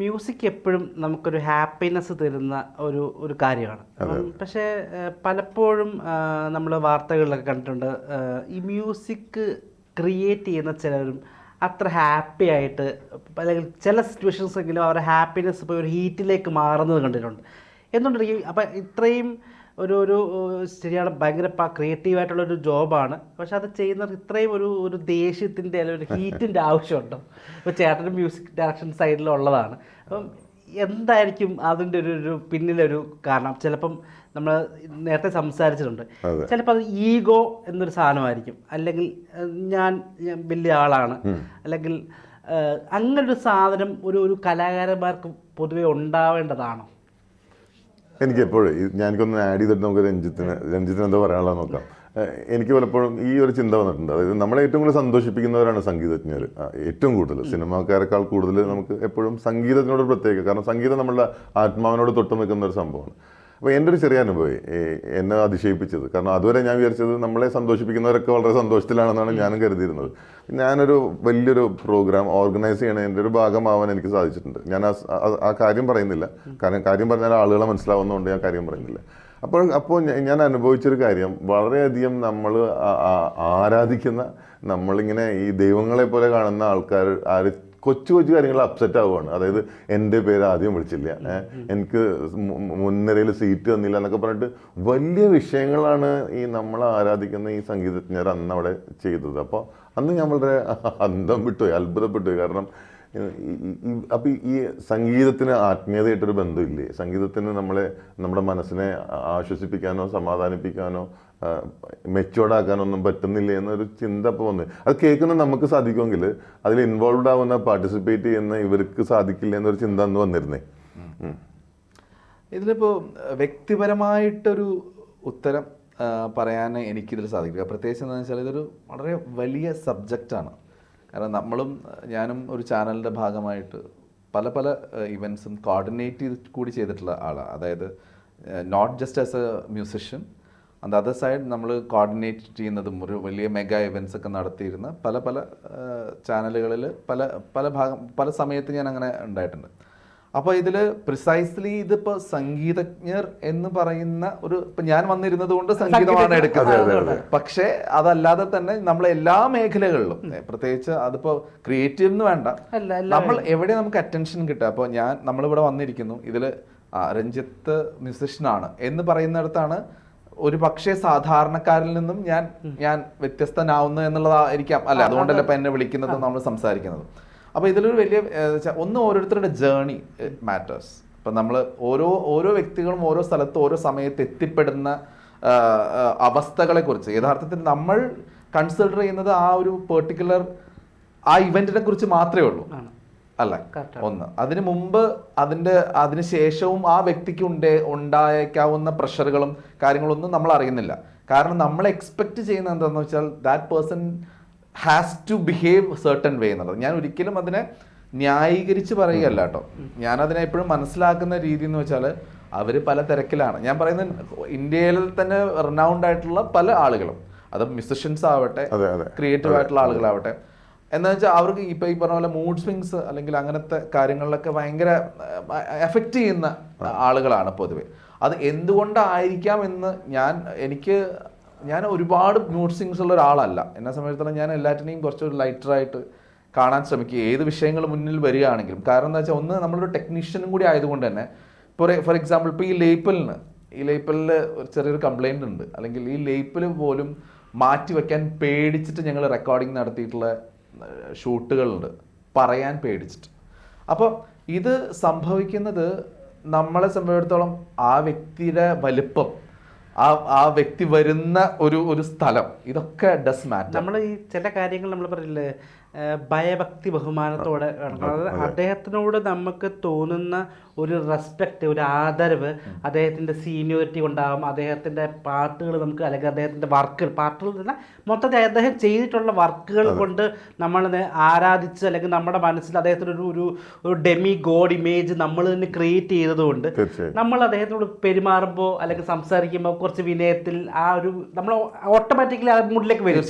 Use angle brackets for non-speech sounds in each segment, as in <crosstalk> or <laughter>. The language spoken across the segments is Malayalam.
മ്യൂസിക് എപ്പോഴും നമുക്കൊരു ഹാപ്പിനെസ് തരുന്ന ഒരു ഒരു കാര്യമാണ്. പക്ഷേ പലപ്പോഴും നമ്മൾ വാർത്തകളിലൊക്കെ കണ്ടിട്ടുണ്ട് ഈ മ്യൂസിക് ക്രിയേറ്റ് ചെയ്യുന്ന ചിലരും അത്ര ഹാപ്പി ആയിട്ട് അല്ലെങ്കിൽ ചില സിറ്റുവേഷൻസ് എങ്കിലും അവരുടെ ഹാപ്പിനെസ് ഇപ്പോൾ ഒരു ഹീറ്റിലേക്ക് മാറുന്നത് കണ്ടിട്ടുണ്ട്. എന്തുകൊണ്ടിരിക്കും അപ്പം ഇത്രയും ഒരു ഒരു ശരിയാണ് ഭയങ്കര ക്രിയേറ്റീവായിട്ടുള്ള ഒരു ജോബാണ് പക്ഷെ അത് ചെയ്യുന്നവർക്ക് ഇത്രയും ഒരു ഒരു ദേഷ്യത്തിന്റെ അല്ലെങ്കിൽ ഒരു ഹീറ്റിന്റെ <laughs> ആവശ്യമുണ്ടോ. ഇപ്പോൾ ചേട്ടന്റെ മ്യൂസിക് ഡയറക്ഷൻ സൈഡിലുള്ളതാണ് അപ്പം എന്തായിരിക്കും അതിന്റെ ഒരു ഒരു പിന്നിലൊരു കാരണം? ചിലപ്പം നമ്മൾ നേരത്തെ സംസാരിച്ചിട്ടുണ്ട്. ചിലപ്പോൾ അത് ഈഗോ എന്നൊരു സാധനമായിരിക്കും. അല്ലെങ്കിൽ ഞാൻ വലിയ ആളാണ്. അല്ലെങ്കിൽ അങ്ങനൊരു സാധനം ഒരു ഒരു കലാകാരന്മാർക്ക് പൊതുവെ ഉണ്ടാവേണ്ടതാണോ? എനിക്ക് എപ്പോഴും ഞാനിക്കൊന്ന് ആഡ് ചെയ്തിട്ട് നമുക്ക് രഞ്ജിത്തിന് രഞ്ജിത്തിന് എന്താ പറയാനുള്ളത് നോക്കാം. എനിക്ക് പലപ്പോഴും ഈ ഒരു ചിന്ത വന്നിട്ടുണ്ട്. അതായത് നമ്മളെ ഏറ്റവും കൂടുതൽ സന്തോഷിപ്പിക്കുന്നവരാണ് സംഗീതജ്ഞർ ഏറ്റവും കൂടുതൽ. സിനിമാക്കാരെക്കാൾ കൂടുതൽ നമുക്ക് എപ്പോഴും സംഗീതത്തിനോട് പ്രത്യേക. കാരണം സംഗീതം നമ്മളുടെ ആത്മാവിനോട് തൊട്ട് നിൽക്കുന്ന ഒരു സംഭവമാണ്. അപ്പോൾ എന്റെ ഒരു ചെറിയ അനുഭവം എന്നെ അതിശയിപ്പിച്ചത്. കാരണം അതുവരെ ഞാൻ വിചാരിച്ചത് നമ്മളെ സന്തോഷിപ്പിക്കുന്നവരൊക്കെ വളരെ സന്തോഷത്തിലാണെന്നാണ് ഞാനും കരുതിയിരുന്നത്. ഞാനൊരു വലിയൊരു പ്രോഗ്രാം ഓർഗനൈസ് ചെയ്യണതിന്റെ ഒരു ഭാഗമാവാൻ എനിക്ക് സാധിച്ചിട്ടുണ്ട്. ഞാൻ ആ കാര്യം പറയുന്നില്ല. കാരണം കാര്യം പറഞ്ഞാൽ ആളുകളെ മനസ്സിലാവുന്നതുകൊണ്ട് ഞാൻ കാര്യം പറയുന്നില്ല. അപ്പോൾ അപ്പോൾ ഞാൻ അനുഭവിച്ചൊരു കാര്യം. വളരെയധികം നമ്മൾ ആരാധിക്കുന്ന നമ്മളിങ്ങനെ ഈ ദൈവങ്ങളെ പോലെ കാണുന്ന ആൾക്കാർ ആര് കൊച്ചു കൊച്ചു കാര്യങ്ങൾ അപ്സെറ്റ് ആവുകയാണ് അതായത് എന്റെ പേര് ആദ്യം വിളിച്ചില്ല. എനിക്ക് മുൻനിരയിൽ സീറ്റ് തന്നില്ല എന്നൊക്കെ പറഞ്ഞിട്ട് വലിയ വിഷയങ്ങളാണ് ഈ നമ്മൾ ആരാധിക്കുന്ന ഈ സംഗീതജ്ഞർ അന്ന് അവിടെ ചെയ്തത്. അപ്പോൾ അന്ന് ഞാൻ വളരെ അന്തം വിട്ടുപോയി അത്ഭുതപ്പെട്ടുപോയി കാരണം അപ്പം ഈ സംഗീതത്തിന് ആത്മീയതയായിട്ടൊരു ബന്ധമില്ലേ? സംഗീതത്തിന് നമ്മളെ നമ്മുടെ മനസ്സിനെ ആശ്വസിപ്പിക്കാനോ സമാധാനിപ്പിക്കാനോ മെച്ചുവേർഡ് ആക്കാനൊന്നും പറ്റുന്നില്ല എന്നൊരു ചിന്ത ഇപ്പോൾ വന്നു. അത് കേൾക്കുന്ന നമുക്ക് സാധിക്കുമെങ്കിൽ അതിൽ ഇൻവോൾവ് ആവുന്ന പാർട്ടിസിപ്പേറ്റ് ചെയ്യുന്ന ഇവർക്ക് സാധിക്കില്ല എന്നൊരു ചിന്ത അന്ന് വന്നിരുന്നേ. ഇതിലിപ്പോൾ വ്യക്തിപരമായിട്ടൊരു ഉത്തരം പറയാൻ എനിക്കിതിൽ സാധിക്കില്ല. പ്രത്യേകിച്ച് എന്താണെന്ന് വെച്ചാൽ ഇതൊരു വളരെ വലിയ സബ്ജക്റ്റാണ് കാരണം നമ്മളും ഞാനും ഒരു ചാനലിന്റെ ഭാഗമായിട്ട് പല പല ഇവൻസും കോർഡിനേറ്റ് ചെയ്ത് കൂടി ചെയ്തിട്ടുള്ള ആളാണ് അതായത് not just as a musician on other side നമ്മൾ കോർഡിനേറ്റ് ചെയ്യുന്നതും ഒരു വലിയ മെഗാ ഇവന്റ്സ് ഒക്കെ നടത്തിയിരുന്ന പല പല ചാനലുകളിൽ പല പല ഭാഗം പല സമയത്ത് ഞാൻ അങ്ങനെ ഉണ്ടായിട്ടുണ്ട്. അപ്പോൾ ഇതിൽ പ്രിസൈസ്ലി ഇതിപ്പോൾ സംഗീതജ്ഞർ എന്ന് പറയുന്ന ഒരു ഇപ്പം ഞാൻ വന്നിരുന്നത് കൊണ്ട് സംഗീതമാണ് എടുക്കുന്നത്. പക്ഷേ അതല്ലാതെ തന്നെ നമ്മൾ എല്ലാ മേഖലകളിലും പ്രത്യേകിച്ച് അതിപ്പോൾ ക്രിയേറ്റീവ് എന്ന് വേണ്ട നമ്മൾ എവിടെ നമുക്ക് അറ്റൻഷൻ കിട്ടുക? അപ്പോൾ ഞാൻ നമ്മളിവിടെ വന്നിരിക്കുന്നു. ഇതിൽ രഞ്ജിത്ത് മ്യൂസിഷ്യനാണ് എന്ന് പറയുന്നിടത്താണ് ഒരു പക്ഷേ സാധാരണക്കാരിൽ നിന്നും ഞാൻ ഞാൻ വ്യത്യസ്തനാവുന്നു എന്നുള്ളതായിരിക്കാം അല്ല? അതുകൊണ്ടല്ല ഇപ്പം എന്നെ വിളിക്കുന്നത് നമ്മൾ സംസാരിക്കുന്നത്. അപ്പോൾ ഇതിലൊരു വലിയ ഒന്ന് ഓരോരുത്തരുടെ ജേണി മാറ്റേഴ്സ്. ഇപ്പം നമ്മൾ ഓരോ ഓരോ വ്യക്തികളും ഓരോ സ്ഥലത്ത് ഓരോ സമയത്ത് എത്തിപ്പെടുന്ന അവസ്ഥകളെക്കുറിച്ച്. യഥാർത്ഥത്തിൽ നമ്മൾ കൺസിഡർ ചെയ്യുന്നത് ആ ഒരു പെർട്ടിക്കുലർ ആ ഇവന്റിനെ കുറിച്ച് മാത്രമേ ഉള്ളൂ. അല്ല? ഒന്ന്. അതിന് മുമ്പ് അതിന്റെ അതിന് ശേഷവും ആ വ്യക്തിക്ക് ഉണ്ടേ ഉണ്ടായേക്കാവുന്ന പ്രഷറുകളും കാര്യങ്ങളൊന്നും നമ്മൾ അറിയുന്നില്ല. കാരണം നമ്മൾ എക്സ്പെക്ട് ചെയ്യുന്ന എന്താണെന്ന് വെച്ചാൽ that person has to behave certain way എന്നുള്ളത്. ഞാൻ ഒരിക്കലും അതിനെ ന്യായീകരിച്ച് പറയുകയല്ല കേട്ടോ. ഞാൻ അതിനെ എപ്പോഴും മനസ്സിലാക്കുന്ന രീതി എന്ന് വെച്ചാൽ അവർ പല തിരക്കിലാണ്. ഞാൻ പറയുന്ന ഇന്ത്യയിൽ തന്നെ റിനൗണ്ട് ആയിട്ടുള്ള പല ആളുകളും. അത് മ്യൂസിഷ്യൻസ് ആവട്ടെ. ക്രിയേറ്റീവ് ആയിട്ടുള്ള ആളുകളാവട്ടെ. എന്താ വെച്ചാൽ അവർക്ക് ഇപ്പൊ ഈ പറഞ്ഞ പോലെ മൂഡ് സ്വിങ്സ് അല്ലെങ്കിൽ അങ്ങനത്തെ കാര്യങ്ങളിലൊക്കെ ഭയങ്കര എഫക്റ്റ് ചെയ്യുന്ന ആളുകളാണ് പൊതുവെ. അത് എന്തുകൊണ്ടായിരിക്കാം എന്ന് ഞാൻ എനിക്ക് ഞാൻ ഒരുപാട് മൂഡ് സ്വിങ്സ് ഉള്ള ഒരാളല്ല. എന്നെ സംബന്ധിച്ചിടത്തോളം ഞാൻ എല്ലാറ്റിനെയും കുറച്ചൊരു ലൈറ്ററായിട്ട് കാണാൻ ശ്രമിക്കുക. ഏത് വിഷയങ്ങൾ മുന്നിൽ വരികയാണെങ്കിലും. കാരണം എന്താ വെച്ചാൽ ഒന്ന് നമ്മളൊരു ടെക്നീഷ്യനും കൂടി ആയതുകൊണ്ട് തന്നെ ഇപ്പോൾ ഫോർ എക്സാമ്പിൾ ഇപ്പോൾ ഈ ലേപ്പലിന് ഈ ലേപ്പലിൽ ഒരു ചെറിയൊരു കംപ്ലൈന്റ് ഉണ്ട്. അല്ലെങ്കിൽ ഈ ലേപ്പിൽ പോലും മാറ്റി വയ്ക്കാൻ പേടിച്ചിട്ട് ഞങ്ങൾ റെക്കോർഡിംഗ് നടത്തിയിട്ടുള്ള ഷൂട്ടുകളുണ്ട്. പറയാൻ പേടിച്ചിട്ട്. അപ്പോൾ ഇത് സംഭവിക്കുന്നത് നമ്മളെ സംബന്ധിച്ചിടത്തോളം ആ വ്യക്തിയുടെ വലിപ്പം ആ ആ വ്യക്തി വരുന്ന ഒരു ഒരു സ്ഥലം ഇതൊക്കെ ഡസ് മാറ്റർ നമ്മൾ ഈ ചില കാര്യങ്ങൾ നമ്മൾ പറയില്ലേ ഭയഭക്തി ബഹുമാനത്തോടെ. അതായത് അദ്ദേഹത്തിനോട് നമുക്ക് തോന്നുന്ന ഒരു റെസ്പെക്റ്റ് ഒരു ആദരവ് അദ്ദേഹത്തിന്റെ സീനിയോറിറ്റി കൊണ്ടാകും അദ്ദേഹത്തിന്റെ പാട്ടുകൾ നമുക്ക് അല്ലെങ്കിൽ അദ്ദേഹത്തിന്റെ വർക്കുകൾ. പാട്ടുകൾ തന്നെ മൊത്തത്തിൽ അദ്ദേഹം ചെയ്തിട്ടുള്ള വർക്കുകൾ കൊണ്ട് നമ്മൾ ആരാധിച്ച് അല്ലെങ്കിൽ നമ്മുടെ മനസ്സിൽ അദ്ദേഹത്തിന് ഒരു ഒരു ഒരു ഡെമി ഗോഡ് ഇമേജ് നമ്മൾ തന്നെ ക്രിയേറ്റ് ചെയ്തതുകൊണ്ട് നമ്മൾ അദ്ദേഹത്തോട് പെരുമാറുമ്പോൾ അല്ലെങ്കിൽ സംസാരിക്കുമ്പോൾ കുറച്ച് വിനയത്തിൽ ആ ഒരു നമ്മൾ ഓട്ടോമാറ്റിക്കലി ആ മൂഡിലേക്ക് വരും.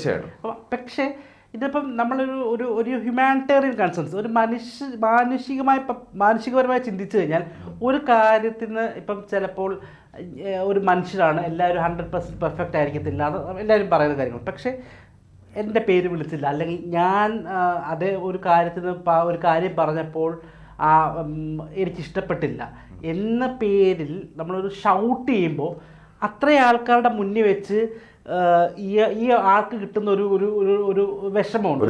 പക്ഷേ ഇതിപ്പം നമ്മളൊരു ഒരു ഒരു ഹ്യൂമാനിറ്റേറിയൻ കൺസേൺസ് ഒരു മനുഷ്യ മാനുഷികമായി മാനുഷികപരമായി ചിന്തിച്ചു കഴിഞ്ഞാൽ ഒരു കാര്യത്തിന് ഇപ്പം ചിലപ്പോൾ ഒരു മനുഷ്യരാണ് എല്ലാവരും ഹൺഡ്രഡ് പെർസെന്റ് പെർഫെക്റ്റ് ആയിരിക്കത്തില്ല അത് എല്ലാവരും പറയുന്ന കാര്യങ്ങൾ. പക്ഷേ എന്റെ പേര് വിളിച്ചില്ല. അല്ലെങ്കിൽ ഞാൻ അതേ ഒരു കാര്യത്തിന് ഒരു കാര്യം പറഞ്ഞപ്പോൾ ആ എനിക്കിഷ്ടപ്പെട്ടില്ല. എന്ന പേരിൽ നമ്മളൊരു ഷൗട്ട് ചെയ്യുമ്പോൾ അത്രയും ആൾക്കാരുടെ മുന്നിൽ വെച്ച് ഈ ഈ ആൾക്ക് കിട്ടുന്ന ഒരു ഒരു ഒരു വിഷമമുണ്ട്.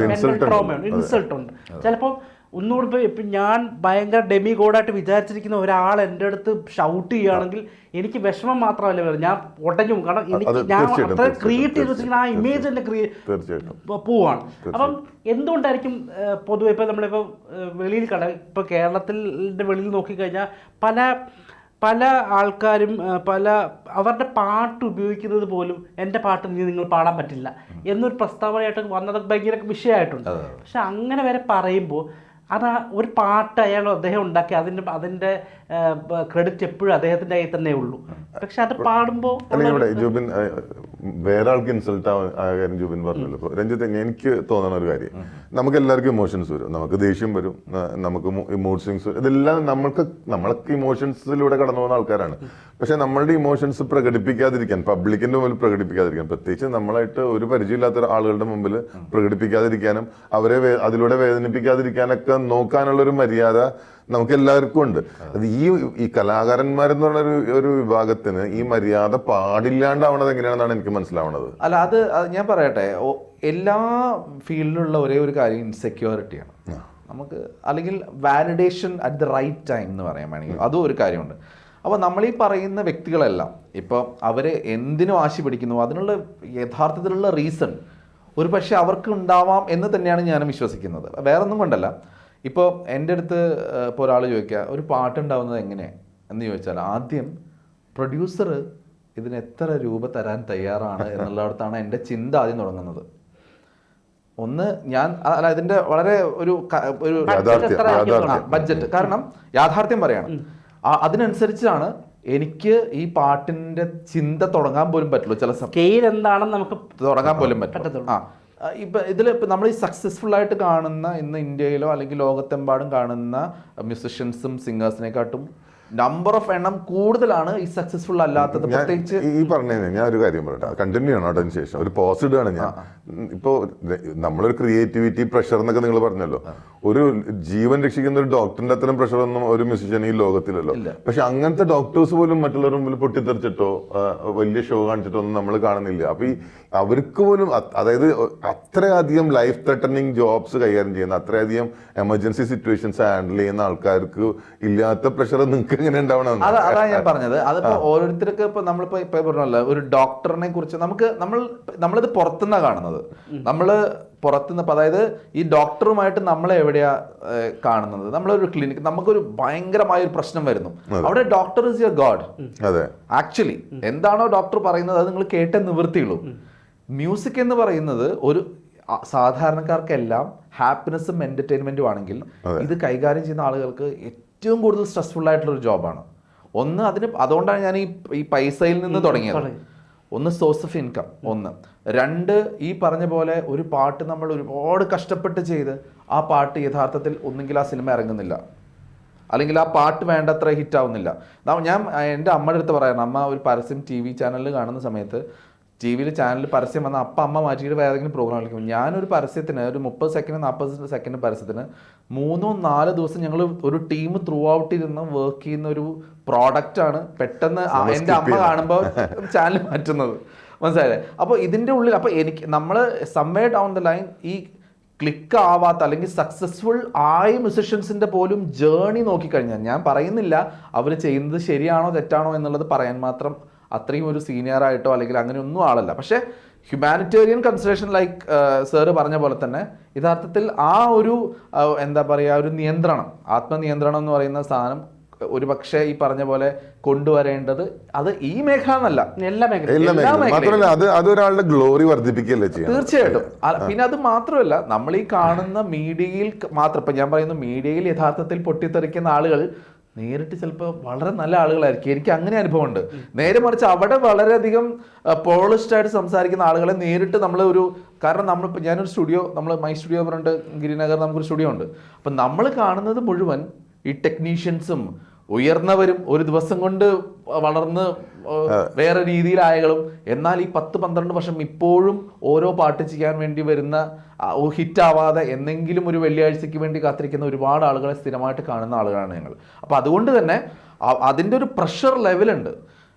ട്രോമയുണ്ട് ഇൻസൾട്ട് ഉണ്ട്. ചിലപ്പോൾ ഒന്നുകൂടി ഇപ്പോൾ ഇപ്പം ഞാൻ ഭയങ്കര ഡെമി ഗോഡായിട്ട് വിചാരിച്ചിരിക്കുന്ന ഒരാൾ എന്റെ അടുത്ത് ഷൗട്ട് ചെയ്യുകയാണെങ്കിൽ എനിക്ക് വിഷമം മാത്രമല്ല വരുന്നത്. ഞാൻ ഒട്ടഞ്ഞു കാരണം എനിക്ക് ഞാൻ അത്ര ക്രിയേറ്റ് ചെയ്ത് വെച്ചിരിക്കുന്ന ആ ഇമേജ് തന്നെ ക്രിയേ പോവാണ്. അപ്പം എന്തുകൊണ്ടായിരിക്കും പൊതുവെ ഇപ്പം നമ്മളിപ്പോൾ വെളിയിൽ കട ഇപ്പോൾ കേരളത്തിന്റെ വെളിയിൽ നോക്കിക്കഴിഞ്ഞാൽ പല പല ആൾക്കാരും പല അവരുടെ പാട്ട് ഉപയോഗിക്കുന്നത് പോലും എന്റെ പാട്ട് നീ നിങ്ങൾ പാടാൻ പറ്റില്ല എന്നൊരു പ്രസ്താവനയായിട്ട് വന്നത് ഭയങ്കര വിഷയമായിട്ടുണ്ട്. പക്ഷെ അങ്ങനെ വരെ പറയുമ്പോൾ അത് ആ ഒരു പാട്ട് അയാൾ അദ്ദേഹം ഉണ്ടാക്കി അതിന്റെ അതിന്റെ ക്രെഡിറ്റ് എപ്പോഴും അദ്ദേഹത്തിന്റെ കയ്യിൽ തന്നെ ഉള്ളൂ. പക്ഷെ അത് പാടുമ്പോൾ ജൂബിൻ വേറെ ആൾക്ക് ഇൻസൾട്ട് ആ കാര്യം ജൂബിൻ പറഞ്ഞല്ലോ. ഇപ്പൊ രഞ്ജിത്ത് എനിക്ക് തോന്നുന്ന ഒരു കാര്യം. നമുക്ക് എല്ലാവർക്കും ഇമോഷൻസ് വരും. നമുക്ക് ദേഷ്യം വരും. നമുക്ക് മൂഡ് സ്വിങ്സ് ഇതെല്ലാം നമ്മൾക്ക് നമ്മളൊക്കെ ഇമോഷൻസിലൂടെ കടന്നു പോകുന്ന ആൾക്കാരാണ്. പക്ഷെ നമ്മളുടെ ഇമോഷൻസ് പ്രകടിപ്പിക്കാതിരിക്കാൻ പബ്ലിക്കിന്റെ മുമ്പിൽ പ്രകടിപ്പിക്കാതിരിക്കാൻ പ്രത്യേകിച്ച് നമ്മളായിട്ട് ഒരു പരിചയമില്ലാത്ത ആളുകളുടെ മുമ്പിൽ പ്രകടിപ്പിക്കാതിരിക്കാനും അവരെ അതിലൂടെ വേദനിപ്പിക്കാതിരിക്കാനൊക്കെ നോക്കാനുള്ള ഒരു മര്യാദ നമുക്ക് എല്ലാവർക്കും ഉണ്ട്. അത് ഈ ഈ കലാകാരന്മാരെന്ന് പറഞ്ഞ ഒരു ഒരു വിഭാഗത്തിന് ഈ മര്യാദ പാടില്ലാണ്ടാവണത് എങ്ങനെയാണെന്നാണ് എനിക്ക് മനസ്സിലാവണത്. അല്ല അത് ഞാൻ പറയട്ടെ. എല്ലാ ഫീൽഡിലുള്ള ഒരേ ഒരു കാര്യം ഇൻസെക്യൂരിറ്റിയാണ് നമുക്ക് അല്ലെങ്കിൽ validation at the right time എന്ന് പറയാൻ വേണമെങ്കിൽ അതും ഒരു കാര്യമുണ്ട്. അപ്പോൾ നമ്മൾ ഈ പറയുന്ന വ്യക്തികളെല്ലാം ഇപ്പോൾ അവരെ എന്തിനു വാശി പിടിക്കുന്നു? അതിനുള്ള യഥാർത്ഥത്തിലുള്ള റീസൺ ഒരു പക്ഷേ അവർക്ക് ഉണ്ടാവാം എന്ന് തന്നെയാണ് ഞാനും വിശ്വസിക്കുന്നത്. വേറൊന്നും കൊണ്ടല്ല. ഇപ്പോൾ എന്റെ അടുത്ത് ഇപ്പോൾ ഒരാൾ ചോദിക്കുക ഒരു പാട്ടുണ്ടാവുന്നത് എങ്ങനെ? എന്ന് ചോദിച്ചാൽ ആദ്യം പ്രൊഡ്യൂസർ ഇതിന് എത്ര രൂപ തരാൻ തയ്യാറാണ് <laughs> എന്നുള്ളടത്താണ് എന്റെ ചിന്ത ആദ്യം തുടങ്ങുന്നത്. ഒന്ന് ഞാൻ അല്ല ഇതിന്റെ വളരെ ഒരു ഒരു. ബഡ്ജറ്റ് കാരണം യാഥാർത്ഥ്യം പറയാണ്. അതിനനുസരിച്ചാണ് എനിക്ക് ഈ പാട്ടിന്റെ ചിന്ത തുടങ്ങാൻ പോലും പറ്റുള്ളൂ ചില സ്കെയിൽ എന്താണെന്ന് നമുക്ക് തുടങ്ങാൻ പോലും പറ്റും ആ, ഇപ്പൊ ഇതിൽ ഇപ്പം നമ്മൾ ഈ സക്സസ്ഫുൾ ആയിട്ട് കാണുന്ന ഇന്ന് ഇന്ത്യയിലോ അല്ലെങ്കിൽ ലോകത്തെമ്പാടും കാണുന്ന മ്യൂസിഷ്യൻസും സിംഗേഴ്സിനെക്കാട്ടും നമ്പർ ഓഫ് എണ്ണം കൂടുതലാണ് ഈ സക്സസ്ഫുൾ അല്ലാത്തത്. പ്രത്യേകിച്ച് ഈ- പറഞ്ഞു ഞാൻ ഒരു കാര്യം പറയട്ടെ. കണ്ടിന്യൂ ആണ് അതിന് ശേഷം. ഒരു പോസിറ്റീവ് ആണ് ഞാൻ. ഇപ്പോൾ നമ്മളൊരു ക്രിയേറ്റിവിറ്റി പ്രഷർ എന്നൊക്കെ നിങ്ങൾ പറഞ്ഞല്ലോ. ഒരു ജീവൻ രക്ഷിക്കുന്ന ഒരു ഡോക്ടറിന്റെ അത്തരം പ്രഷർ ഒന്നും ഒരു മ്യൂസിഷ്യൻ ഈ ലോകത്തിലല്ലോ. പക്ഷെ അങ്ങനത്തെ ഡോക്ടേഴ്സ് പോലും മറ്റുള്ളവരുടെ മുമ്പിൽ പൊട്ടിത്തെറിച്ചിട്ടോ വലിയ ഷോ കാണിച്ചിട്ടോ ഒന്നും നമ്മൾ കാണുന്നില്ല. അപ്പൊ ഈ അവർക്ക് പോലും അതായത് അത്രയധികം ലൈഫ് ത്രെട്ടനിങ് ജോബ്സ് കൈകാര്യം ചെയ്യുന്ന അത്രയധികം എമർജൻസി സിറ്റുവേഷൻസ് ഹാൻഡിൽ ചെയ്യുന്ന ആൾക്കാർക്ക് ഇല്ലാത്ത പ്രഷർ നിങ്ങൾക്ക് എങ്ങനെ ഉണ്ടാവണം? അതാണ് അതാ ഞാൻ പറഞ്ഞത്. അതിപ്പോ ഓരോരുത്തർക്ക് ഇപ്പൊ നമ്മളിപ്പോ ഇപ്പൊ പറഞ്ഞല്ലോ ഒരു ഡോക്ടറിനെ കുറിച്ച് നമുക്ക് നമ്മൾ നമ്മളിത് പുറത്തുനിന്നാ കാണുന്നത്. നമ്മൾ പുറത്തുനിന്ന് ഇപ്പൊ അതായത് ഈ ഡോക്ടറുമായിട്ട് നമ്മളെ എവിടെയാ കാണുന്നത്? നമ്മളൊരു ക്ലിനിക് നമുക്കൊരു ഭയങ്കരമായ ഒരു പ്രശ്നം വരുന്നു. അവിടെ doctor is your god actually എന്താണോ ഡോക്ടർ പറയുന്നത് അത് നിങ്ങൾ കേട്ടേ നിവൃത്തിയുള്ളൂ. മ്യൂസിക് എന്ന് പറയുന്നത് ഒരു സാധാരണക്കാർക്കെല്ലാം ഹാപ്പിനെസ്സും എന്റർടൈൻമെന്റും ആണെങ്കിൽ ഇത് കൈകാര്യം ചെയ്യുന്ന ആളുകൾക്ക് ഏറ്റവും കൂടുതൽ സ്ട്രെസ്ഫുൾ ആയിട്ടുള്ള ഒരു ജോബാണ് ഒന്ന് അതിന് അതുകൊണ്ടാണ് ഞാൻ ഈ ഈ പൈസയിൽ നിന്ന് തുടങ്ങിയത്. ഒന്ന് സോഴ്സ് ഓഫ് ഇൻകം ഒന്ന്. രണ്ട് ഈ പറഞ്ഞ പോലെ ഒരു പാട്ട് നമ്മൾ ഒരുപാട് കഷ്ടപ്പെട്ട് ചെയ്ത് ആ പാട്ട് യഥാർത്ഥത്തിൽ ഒന്നുകിൽ ആ സിനിമ ഇറങ്ങുന്നില്ല. അല്ലെങ്കിൽ ആ പാട്ട് വേണ്ടത്ര ഹിറ്റ് ആവുന്നില്ല. ഞാൻ എന്റെ അമ്മയുടെ അടുത്ത് പറയണം അമ്മ ഒരു പരസ്യം ടി വി ചാനലിൽ കാണുന്ന സമയത്ത് ടി വിയിൽ ചാനൽ പരസ്യം വന്ന അപ്പം അമ്മ മാറ്റിയിട്ട് വേറെ ഏതെങ്കിലും പ്രോഗ്രാം കളിക്കും. ഞാനൊരു പരസ്യത്തിന് ഒരു മുപ്പത് സെക്കൻഡ് നാൽപ്പത് സെക്കൻഡ് പരസ്യത്തിന് മൂന്നോ നാലോ ദിവസം ഞങ്ങൾ ഒരു ടീം ത്രൂ ഔട്ട് ഇരുന്ന് വർക്ക് ചെയ്യുന്ന ഒരു പ്രോഡക്റ്റ് ആണ് പെട്ടെന്ന് എന്റെ അമ്മ കാണുമ്പോൾ ചാനൽ മാറ്റുന്നത്. മനസ്സിലായില്ലേ? അപ്പോൾ ഇതിന്റെ ഉള്ളിൽ അപ്പോൾ എനിക്ക് നമ്മൾ സംവേ ഡൗൺ ദ ലൈൻ ഈ ക്ലിക്ക് ആവാത്ത അല്ലെങ്കിൽ സക്സസ്ഫുൾ ആയ മ്യൂസിഷ്യൻസിന്റെ പോലും ജേണി നോക്കിക്കഴിഞ്ഞാൽ ഞാൻ പറയുന്നില്ല അവർ ചെയ്യുന്നത് ശരിയാണോ തെറ്റാണോ എന്നുള്ളത് പറയാൻ മാത്രം അത്രയും ഒരു സീനിയറായിട്ടോ അല്ലെങ്കിൽ അങ്ങനെ ഒന്നും ആളല്ല. പക്ഷേ ഹ്യൂമാനിറ്റേറിയൻ കൺസിഡറേഷൻ ലൈക്ക് സാറ് പറഞ്ഞ പോലെ തന്നെ യഥാർത്ഥത്തിൽ ആ ഒരു എന്താ പറയുക ഒരു നിയന്ത്രണം ആത്മനിയന്ത്രണം എന്ന് പറയുന്ന സാധനം ഒരു പക്ഷേ ഈ പറഞ്ഞ പോലെ കൊണ്ടുവരേണ്ടത് അത് ഈ മേഖല എന്നല്ല എല്ലാ അത് അതൊരാളുടെ ഗ്ലോറി വർദ്ധിപ്പിക്കുകയല്ലേ ചെയ്യാം തീർച്ചയായിട്ടും. പിന്നെ അത് മാത്രമല്ല നമ്മൾ ഈ കാണുന്ന മീഡിയയിൽ മാത്രം ഇപ്പൊ ഞാൻ പറയുന്നു മീഡിയയിൽ യഥാർത്ഥത്തിൽ പൊട്ടിത്തെറിക്കുന്ന ആളുകൾ നേരിട്ട് ചിലപ്പോൾ വളരെ നല്ല ആളുകളായിരിക്കും. എനിക്ക് അങ്ങനെ അനുഭവമുണ്ട്. നേരെ മറിച്ച് അവിടെ വളരെയധികം പോളിഷ്ഡ് ആയിട്ട് സംസാരിക്കുന്ന ആളുകളെ നേരിട്ട് നമ്മൾ ഒരു കാരണം നമ്മളിപ്പോൾ ഞാനൊരു സ്റ്റുഡിയോ നമ്മൾ മൈ സ്റ്റുഡിയോ പറഞ്ഞിട്ട് ഗിരിനഗർ നമുക്കൊരു സ്റ്റുഡിയോ ഉണ്ട്. അപ്പം നമ്മൾ കാണുന്നത് മുഴുവൻ ഈ ടെക്നീഷ്യൻസും ഉയർന്നവരും ഒരു ദിവസം കൊണ്ട് വളർന്ന് വേറെ രീതിയിലായകളും എന്നാൽ ഈ പത്ത് പന്ത്രണ്ട് വർഷം ഇപ്പോഴും ഓരോ പാട്ട് ചെയ്യാൻ വേണ്ടി വരുന്ന ഹിറ്റ് ആവാതെ എന്തെങ്കിലും ഒരു വെള്ളിയാഴ്ചയ്ക്ക് വേണ്ടി കാത്തിരിക്കുന്ന ഒരുപാട് ആളുകളെ സ്ഥിരമായിട്ട് കാണുന്ന ആളുകളാണ് ഞങ്ങൾ. അപ്പോൾ അതുകൊണ്ട് തന്നെ അതിന്റെ ഒരു പ്രഷർ ലെവലുണ്ട്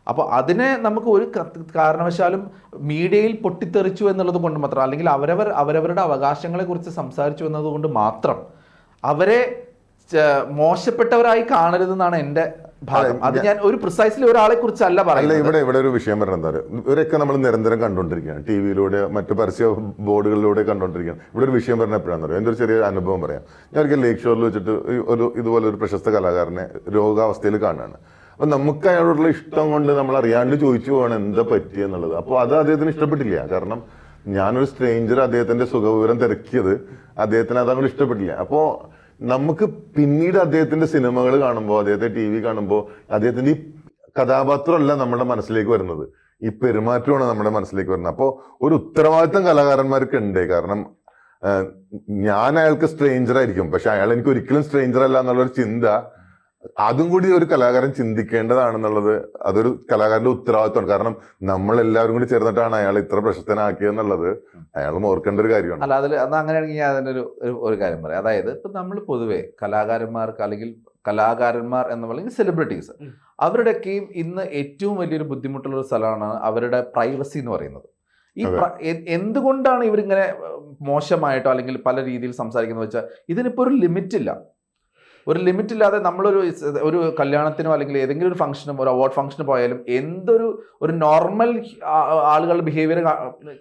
അപ്പോൾ അതിനെ നമുക്ക് ഒരു കാരണവശാലും മീഡിയയിൽ പൊട്ടിത്തെറിച്ചു എന്നുള്ളത് കൊണ്ട് മാത്രം അല്ലെങ്കിൽ അവരവർ അവരവരുടെ അവകാശങ്ങളെക്കുറിച്ച് സംസാരിച്ചു എന്നതുകൊണ്ട് മാത്രം അവരെ മോശപ്പെട്ടവരായി കാണരുതെന്നാണ് എന്റെ ഭാഗം. അത് ഞാൻ ഒരു പ്രിസൈസ്ലി ഒരാളെ കുറിച്ചല്ല പറയുന്നത്. ഇവിടെ ഇവിടെ ഒരു വിഷയം പറഞ്ഞ എന്താ ഇവരൊക്കെ നമ്മൾ നിരന്തരം കണ്ടുകൊണ്ടിരിക്കുകയാണ്. ടി വിയിലൂടെ മറ്റ് പരസ്യ ബോർഡുകളിലൂടെ കണ്ടുകൊണ്ടിരിക്കുകയാണ്. ഇവിടെ ഒരു വിഷയം പറഞ്ഞ എപ്പോഴാണെന്ന് പറയാം എന്റെ ഒരു ചെറിയ അനുഭവം പറയാം. ഞാൻ ഒരിക്കൽ ലേക്ക് ഷോറിൽ വെച്ചിട്ട് ഒരു ഇതുപോലെ ഒരു പ്രശസ്ത കലാകാരനെ രോഗാവസ്ഥയിൽ കാണുകയാണ്. അപ്പൊ നമുക്ക് അയാളോടുള്ള ഇഷ്ടം കൊണ്ട് നമ്മൾ അറിയാണ്ട് ചോദിച്ചു പോകണം എന്താ പറ്റിയെന്നുള്ളത് അപ്പോൾ അത് അദ്ദേഹത്തിന് ഇഷ്ടപ്പെട്ടില്ല. കാരണം ഞാനൊരു സ്ട്രേഞ്ചർ അദ്ദേഹത്തിന്റെ സുഖവിവരം തിരക്കിയത് അദ്ദേഹത്തിന് അത് അങ്ങോട്ട് ഇഷ്ടപ്പെട്ടില്ല. അപ്പോൾ നമുക്ക് പിന്നീട് അദ്ദേഹത്തിന്റെ സിനിമകൾ കാണുമ്പോൾ അദ്ദേഹത്തെ ടി വി കാണുമ്പോൾ അദ്ദേഹത്തിന്റെ ഈ കഥാപാത്രമല്ല നമ്മുടെ മനസ്സിലേക്ക് വരുന്നത്. ഈ പെരുമാറ്റമാണ് നമ്മുടെ മനസ്സിലേക്ക് വരുന്നത്. അപ്പോൾ ഒരു ഉത്തരവാദിത്തം കലാകാരന്മാർക്ക് ഉണ്ട്. കാരണം ഞാൻ അയാൾക്ക് സ്ട്രേഞ്ചർ ആയിരിക്കും. പക്ഷെ അയാൾ എനിക്ക് ഒരിക്കലും സ്ട്രേഞ്ചർ അല്ല എന്നുള്ളൊരു ചിന്ത അതും കൂടി ഒരു കലാകാരൻ ചിന്തിക്കേണ്ടതാണെന്നുള്ളത് അതൊരു കലാകാരന്റെ ഉത്തരവാദിത്വമാണ്. കാരണം നമ്മൾ എല്ലാവരും കൂടി ചേർന്നിട്ടാണ് അയാൾ ഇത്ര പ്രശസ്തനാക്കിയെന്നുള്ളത് അയാൾ ഓർക്കേണ്ട ഒരു കാര്യമാണ്. അല്ല അതിൽ അത് അങ്ങനെയാണെങ്കിൽ ഞാൻ അതിന്റെ ഒരു ഒരു- കാര്യം പറയാം. അതായത് ഇപ്പം നമ്മൾ പൊതുവേ കലാകാരന്മാർക്ക് അല്ലെങ്കിൽ കലാകാരന്മാർ എന്ന് പറയുന്നത് സെലിബ്രിറ്റീസ്. അവരുടെയൊക്കെയും ഇന്ന് ഏറ്റവും വലിയൊരു ബുദ്ധിമുട്ടുള്ള ഒരു സ്ഥലമാണ് അവരുടെ പ്രൈവസി എന്ന് പറയുന്നത്. ഈ എന്തുകൊണ്ടാണ് ഇവരിങ്ങനെ മോശമായിട്ടോ അല്ലെങ്കിൽ പല രീതിയിൽ സംസാരിക്കുന്നത് വെച്ചാൽ ഇതിനിപ്പോൾ ഒരു ലിമിറ്റ് ഇല്ല. ഒരു ലിമിറ്റില്ലാതെ നമ്മളൊരു ഒരു കല്യാണത്തിനോ അല്ലെങ്കിൽ ഏതെങ്കിലും ഒരു ഫംഗ്ഷനും ഒരു അവാർഡ് ഫംഗ്ഷന് പോയാലും എന്തൊരു ഒരു നോർമൽ ആളുകളുടെ ബിഹേവിയർ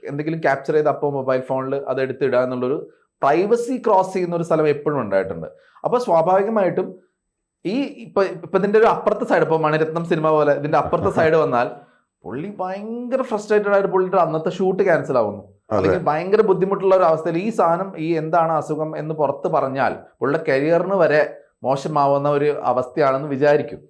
എന്തെങ്കിലും ക്യാപ്ചർ ചെയ്ത് അപ്പോൾ മൊബൈൽ ഫോണിൽ അത് എടുത്തിടുക എന്നുള്ളൊരു പ്രൈവസി ക്രോസ് ചെയ്യുന്ന ഒരു സ്ഥലം എപ്പോഴും ഉണ്ടായിട്ടുണ്ട്. അപ്പോൾ സ്വാഭാവികമായിട്ടും ഈ ഇപ്പൊ ഇപ്പൊ ഇതിന്റെ ഒരു അപ്പുറത്തെ സൈഡ് ഇപ്പൊ മണിരത്നം സിനിമ പോലെ ഇതിന്റെ അപ്പുറത്തെ <laughs> സൈഡ് വന്നാൽ പുള്ളി ഭയങ്കര ഫ്രസ്ട്രേറ്റഡ് ആയിട്ട് പുള്ളിയുടെ അന്നത്തെ ഷൂട്ട് ക്യാൻസൽ ആവുന്നു. അല്ലെങ്കിൽ ഭയങ്കര ബുദ്ധിമുട്ടുള്ള ഒരു അവസ്ഥയിൽ ഈ സാധനം ഈ എന്താണ് അസുഖം എന്ന് പുറത്ത് പറഞ്ഞാൽ പുള്ളിയുടെ കരിയറിന് വരെ മോശമാവുന്ന ഒരു അവസ്ഥയാണെന്ന് വിചാരിക്കും.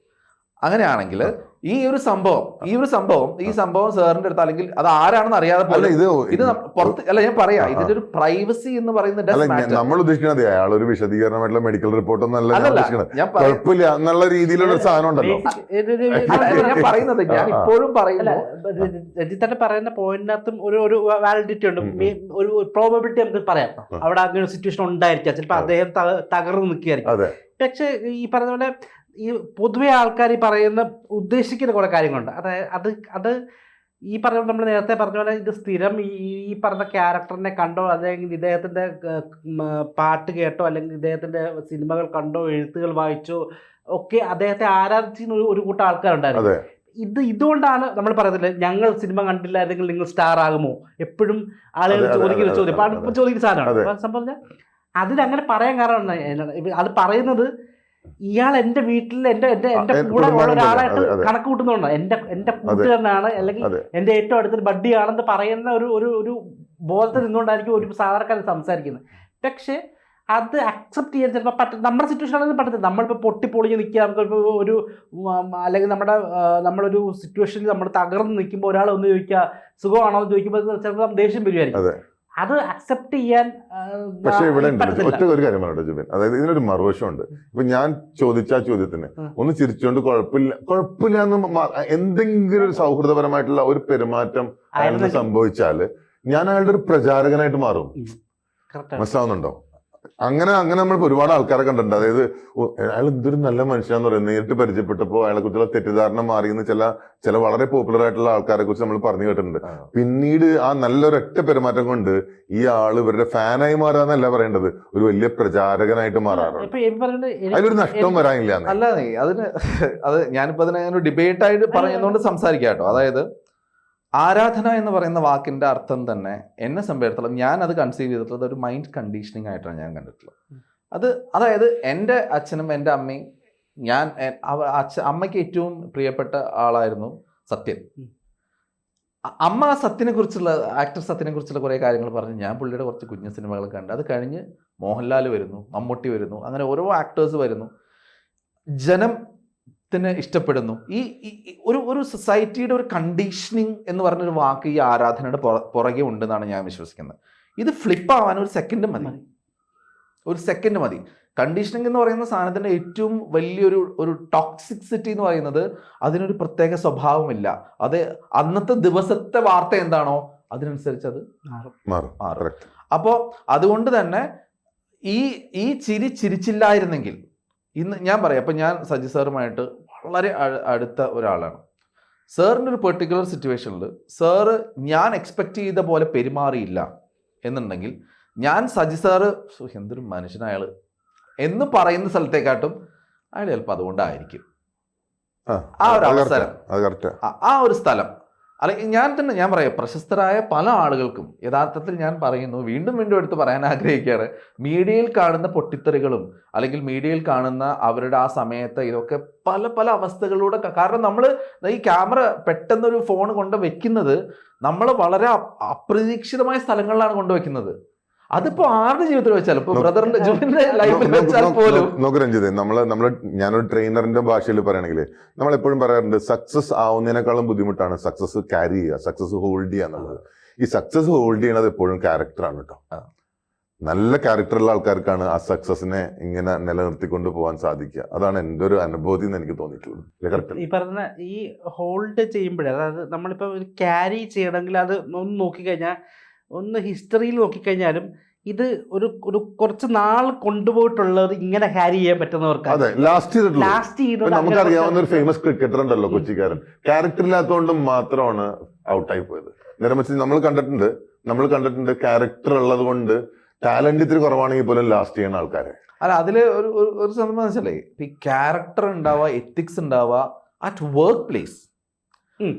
അങ്ങനെയാണെങ്കിൽ ഈ ഒരു സംഭവം ഈ ഒരു സംഭവം ഈ സംഭവം സാറിന്റെ അടുത്ത് അല്ലെങ്കിൽ അത് ആരാണെന്ന് അറിയാതെ അല്ല ഇത് ഇത് പുറത്ത് അല്ല ഞാൻ പറയാ. ഇതിന്റെ ഒരു പ്രൈവസി എന്ന് പറയുന്ന നമ്മൾ ഉദ്ദേശിക്കുന്നത് അയാൾ ഒരു വിശദീകരണമായിട്ടുള്ള മെഡിക്കൽ ഞാൻ പറയ- കുഴപ്പമില്ല എന്നുള്ള രീതിയിലുള്ള സാധനം ഉണ്ടല്ലോ. ഞാൻ പറയുന്നത് ഞാൻ. ഇപ്പോഴും പറയുന്നു. രജിത്തന്റെ പറയുന്ന പോയിന്റിനകത്തും ഒരു ഒരു വാലിഡിറ്റി ഉണ്ട്. ഒരു പ്രോബബിലിറ്റി നമുക്ക് പറയാം. അവിടെ അങ്ങനെ ഒരു സിറ്റുവേഷൻ ഉണ്ടായിരിക്കാം. ചിലപ്പോൾ അദ്ദേഹം തകർന്ന് നിൽക്കുകയായിരിക്കും. പക്ഷെ പക്ഷേ ഈ പറഞ്ഞ പോലെ ഈ പൊതുവെ ആൾക്കാർ ഈ പറയുന്ന ഉദ്ദേശിക്കുന്ന കുറേ കാര്യങ്ങളുണ്ട്. അതായത് അത് അത് ഈ പറഞ്ഞ നമ്മൾ നേരത്തെ പറഞ്ഞ പോലെ ഇത് സ്ഥിരം ഈ ഈ പറഞ്ഞ ക്യാരക്ടറിനെ കണ്ടോ? അല്ലെങ്കിൽ ഇദ്ദേഹത്തിന്റെ പാട്ട് കേട്ടോ? അല്ലെങ്കിൽ ഇദ്ദേഹത്തിന്റെ സിനിമകൾ കണ്ടോ? എഴുത്തുകൾ വായിച്ചോ? ഒക്കെ അദ്ദേഹത്തെ ആരാധിച്ചിരുന്ന ഒരു- കൂട്ടം ആൾക്കാരുണ്ടായിരുന്നു. ഇത് ഇതുകൊണ്ടാണ് നമ്മൾ പറയുന്നത് ഞങ്ങൾ സിനിമ കണ്ടില്ല അല്ലെങ്കിൽ നിങ്ങൾ സ്റ്റാർ ആകുമോ? എപ്പോഴും ആളുകൾ ചോദിക്കുന്ന ചോദ്യം. ചോദിക്കുന്ന സാധനമാണ്. സംഭവം അതിലങ്ങനെ അതിനങ്ങനെ പറയാൻ കാരണം അത് പറയുന്നത് ഇയാൾ എന്റെ വീട്ടിൽ എന്റെ എന്റെ എന്റെ കൂടെ ഉള്ള ഒരാളായിട്ട്. കണക്ക് കൂട്ടുന്നുണ്ട് എന്റെ എന്റെ കൂട്ടുകാരനാണ് അല്ലെങ്കിൽ എന്റെ ഏറ്റവും അടുത്തൊരു ബഡ്ഡിയാണെന്ന് പറയുന്ന ഒരു ഒരു ഒരു ബോധത്തിൽ നിന്നുകൊണ്ടായിരിക്കും ഒരു സാധാരണക്കാരൻ സംസാരിക്കുന്നത്. പക്ഷേ അത് അക്സെപ്റ്റ് ചെയ്യാൻ ചിലപ്പോൾ പറ്റ നമ്മുടെ സിറ്റുവേഷൻ ആണെങ്കിൽ പറ്റത്തില്ല. നമ്മളിപ്പോൾ പൊട്ടിപ്പൊളിഞ്ഞ് നിൽക്കുക നമുക്കിപ്പോൾ ഒരു അല്ലെങ്കിൽ നമ്മുടെ നമ്മളൊരു സിറ്റുവേഷനിൽ നമ്മൾ തകർന്ന് നിൽക്കുമ്പോൾ ഒരാൾ ഒന്ന് ചോദിക്കുക സുഖമാണോ? എന്ന് ചോദിക്കുമ്പോൾ ചിലപ്പോൾ ദേഷ്യം വരുമായിരിക്കും അതെ. അക്സെപ്റ്റ് ചെയ്യാൻ പക്ഷേ ഇവിടെ. ഒറ്റ ഒരു കാര്യം പറയട്ടെ ജുബിൻ അതായത് ഇതിനൊരു മറുവശമുണ്ട് ഇപ്പൊ ഞാൻ ചോദിച്ച ആ ചോദ്യത്തിന് ഒന്ന് ചിരിച്ചുകൊണ്ട് കുഴപ്പമില്ല കുഴപ്പമില്ല എന്ന് എന്തെങ്കിലും ഒരു സൗഹൃദപരമായിട്ടുള്ള ഒരു പെരുമാറ്റം അയാൾക്ക് സംഭവിച്ചാൽ ഞാൻ അയാളുടെ ഒരു പ്രചാരകനായിട്ട് മാറും. മനസ്സിലാവുന്നുണ്ടോ അങ്ങനെ അങ്ങനെ നമ്മൾ ഒരുപാട് ആൾക്കാരെ കണ്ടിട്ടുണ്ട്. അതായത് അയാൾ എന്തൊരു നല്ല മനുഷ്യനാന്ന് പറയുന്നത്. നേരിട്ട് പരിചയപ്പെട്ടപ്പോൾ അയാളെ കുറിച്ചുള്ള തെറ്റിദ്ധാരണ മാറിയെന്ന് ചില ചില വളരെ പോപ്പുലർ ആയിട്ടുള്ള ആൾക്കാരെ കുറിച്ച് നമ്മൾ പറഞ്ഞു കേട്ടിട്ടുണ്ട്. പിന്നീട് ആ നല്ലൊരൊറ്റ പെരുമാറ്റം കൊണ്ട് ഈ ആൾ ഇവരുടെ ഫാനായി മാറാന്നല്ല പറയേണ്ടത്. ഒരു വലിയ പ്രചാരകനായിട്ട് മാറാറുണ്ട് അതിലൊരു നഷ്ടവും വരാനില്ല അല്ല അതിന് അത് ഞാനിപ്പോ അതിനെ ഡിബേറ്റ് ആയിട്ട് പറയുന്നതുകൊണ്ട് സംസാരിക്കാം കേട്ടോ. അതായത് ആരാധന എന്ന് പറയുന്ന വാക്കിന്റെ അർത്ഥം തന്നെ എന്നെ സംബന്ധിച്ചിടത്തോളം ഞാൻ അത് കൺസീവ് ചെയ്തിട്ടുള്ളത് ഒരു മൈൻഡ് കണ്ടീഷനിങ് ആയിട്ടാണ് ഞാൻ കണ്ടിട്ടുള്ളത്. അത് അതായത് എന്റെ അച്ഛനും എന്റെ അമ്മയും ഞാൻ അച്ഛ അമ്മയ്ക്ക് ഏറ്റവും പ്രിയപ്പെട്ട ആളായിരുന്നു സത്യൻ. അമ്മ ആ സത്യനെ കുറിച്ചുള്ള ആക്ടർ സത്യനെ കുറിച്ചുള്ള കുറേ കാര്യങ്ങൾ പറഞ്ഞു ഞാൻ പുള്ളിയുടെ കുറച്ച് കുഞ്ഞു സിനിമകൾ കണ്ട് അത് കഴിഞ്ഞ് മോഹൻലാൽ വരുന്നു മമ്മൂട്ടി വരുന്നു അങ്ങനെ ഓരോ ആക്ടേഴ്സ് വരുന്നു. ജനം ത്തിന് ഇഷ്ടപ്പെടുന്നു. ഈ ഒരു ഒരു സൊസൈറ്റിയുടെ ഒരു കണ്ടീഷനിങ് എന്ന് പറഞ്ഞൊരു വാക്ക് ഈ ആരാധനയുടെ പുറ- പുറകെ ഉണ്ടെന്നാണ് ഞാൻ വിശ്വസിക്കുന്നത്. ഇത് ഫ്ലിപ്പ് ആവാൻ ഒരു സെക്കൻഡ് മതി. ഒരു സെക്കൻഡ് മതി. കണ്ടീഷനിങ് എന്ന് പറയുന്ന സാധനത്തിന്റെ ഏറ്റവും വലിയൊരു ഒരു ടോക്സിക്സിറ്റി എന്ന് പറയുന്നത് അതിനൊരു പ്രത്യേക സ്വഭാവമില്ല. അത് അന്നത്തെ ദിവസത്തെ വാർത്ത എന്താണോ അതിനനുസരിച്ച് അത് മാറും. അപ്പോൾ അതുകൊണ്ട് തന്നെ ഈ ഈ ചിരി ചിരിച്ചില്ലായിരുന്നെങ്കിൽ ഇന്ന് ഞാൻ പറയാം. അപ്പം ഞാൻ സജി സാറുമായിട്ട് വളരെ അടുത്ത ഒരാളാണ്. സാറിന്റെ ഒരു പെർട്ടിക്കുലർ സിറ്റുവേഷനിൽ സാറ് ഞാൻ എക്സ്പെക്റ്റ് ചെയ്ത പോലെ പെരുമാറിയില്ല എന്നുണ്ടെങ്കിൽ ഞാൻ സജി സാറ് എന്തൊരു മനുഷ്യനയാൾ എന്ന് പറയുന്ന സ്ഥലത്തേക്കാട്ടും അയാൾ ചിലപ്പോൾ അതുകൊണ്ടായിരിക്കും. ആ ഒരു അവസരം. ആ ഒരു സ്ഥലം. അല്ലെങ്കിൽ ഞാൻ തന്നെ ഞാൻ പറയാം പ്രശസ്തരായ പല ആളുകൾക്കും യഥാർത്ഥത്തിൽ ഞാൻ പറയുന്നു വീണ്ടും വീണ്ടും എടുത്ത് പറയാൻ ആഗ്രഹിക്കുകയാണ് മീഡിയയിൽ കാണുന്ന പൊട്ടിത്തെറികളും അല്ലെങ്കിൽ മീഡിയയിൽ കാണുന്ന അവരുടെ ആ സമയത്ത് ഇതൊക്കെ പല പല അവസ്ഥകളിലൂടെ കാരണം നമ്മൾ ഈ ക്യാമറ പെട്ടെന്നൊരു ഫോൺ കൊണ്ട് വെക്കുന്നത് നമ്മൾ വളരെ അപ്രതീക്ഷിതമായ സ്ഥലങ്ങളിലാണ് കൊണ്ടുവെക്കുന്നത് അതിപ്പോ ആരുടെ ജീവിതത്തിൽ വെച്ചാൽ ഇപ്പൊ ബ്രദറിന്റെ ജുബിന്റെ ലൈഫിൽ വെച്ചാൽ പോലും നോക്ക് രഞ്ജിത് നമ്മൾ നമ്മൾ ഞാനൊരു ട്രെയിനറിന്റെ ഭാഷയിൽ പറയുകയാണെങ്കിൽ നമ്മൾ എപ്പോഴും പറയാറുണ്ട് സക്സസ് ആവുന്നതിനേക്കാളും ബുദ്ധിമുട്ടാണ് സക്സസ് ക്യാരി ചെയ്യുക സക്സസ് ഹോൾഡ് ചെയ്യുക എന്നുള്ളത്. ഈ സക്സസ് ഹോൾഡ് ചെയ്യണത് എപ്പോഴും ക്യാരക്ടറാണ് കേട്ടോ. നല്ല ക്യാരക്ടറുള്ള ആൾക്കാർക്കാണ് ആ സക്സസിനെ ഇങ്ങനെ നിലനിർത്തിക്കൊണ്ട് പോകാൻ സാധിക്കുക. അതാണ് എന്റെ ഒരു അനുഭവത്തിൽ നിന്ന് എനിക്ക് തോന്നിയിട്ടുള്ളത്. ഈ പറഞ്ഞ ഈ ഹോൾഡ് ചെയ്യുമ്പോഴേ അതായത് നമ്മളിപ്പോൾ ഒരു ക്യാരി ചെയ്യണമെങ്കിൽ അത് ഒന്ന് നോക്കിക്കഴിഞ്ഞാൽ ഒന്ന് ഹിസ്റ്ററിയിൽ നോക്കിക്കഴിഞ്ഞാലും ഇത് ഒരു ഒരു കുറച്ച് നാൾ കൊണ്ടുപോയിട്ടുള്ളത് ഇങ്ങനെ ഹാരി ചെയ്യാൻ പറ്റുന്നവർക്ക് അതെ ലാസ്റ്റ് ലാസ്റ്റ് നമുക്കറിയാവുന്ന ഒരു ഫേമസ് ക്രിക്കറ്റർ ഉണ്ടല്ലോ കൊച്ചിക്കാരൻ. ക്യാരക്ടർ ഇല്ലാത്തതുകൊണ്ട് മാത്രമാണ് ഔട്ടായി പോയത്. നേരം വെച്ച് നമ്മൾ കണ്ടിട്ടുണ്ട് നമ്മൾ കണ്ടിട്ടുണ്ട് ക്യാരക്ടർ ഉള്ളത് കൊണ്ട് ടാലന്റ് ഇത്തിരി കുറവാണെങ്കിൽ പോലും ലാസ്റ്റ് ചെയ്യുന്ന ആൾക്കാരെ. അല്ല അതിൽ ഒരു ഒരു- സംഭവം വെച്ചാലേ ഈ ക്യാരക്ടർ ഉണ്ടാവുക എത്തിക്സ് ഉണ്ടാവുക അറ്റ് വർക്ക് പ്ലേസ്.